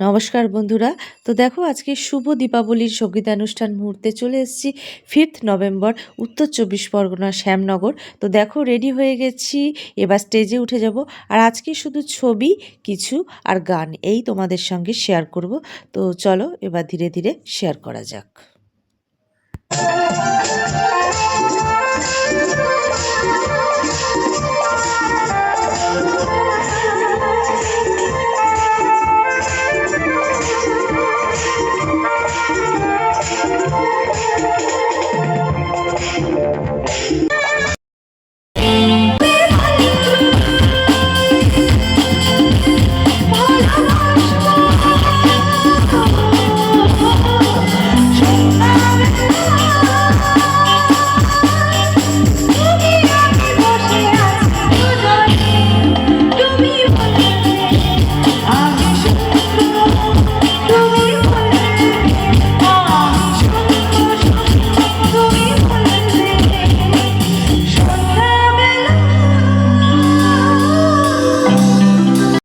নমস্কার বন্ধুরা। তো দেখো, আজকে শুভ দীপাবলির সঙ্গীতানুষ্ঠান মুহূর্তে চলে এসেছি। ফিফথ নভেম্বর, উত্তর চব্বিশ পরগনা, শ্যামনগর। তো দেখো রেডি হয়ে গেছি। এবার স্টেজে উঠে যাব। আর আজকে শুধু ছবি, কিছু আর গান, এই তোমাদের সঙ্গে শেয়ার করব। তো চলো, এবার ধীরে ধীরে শেয়ার করা যাক।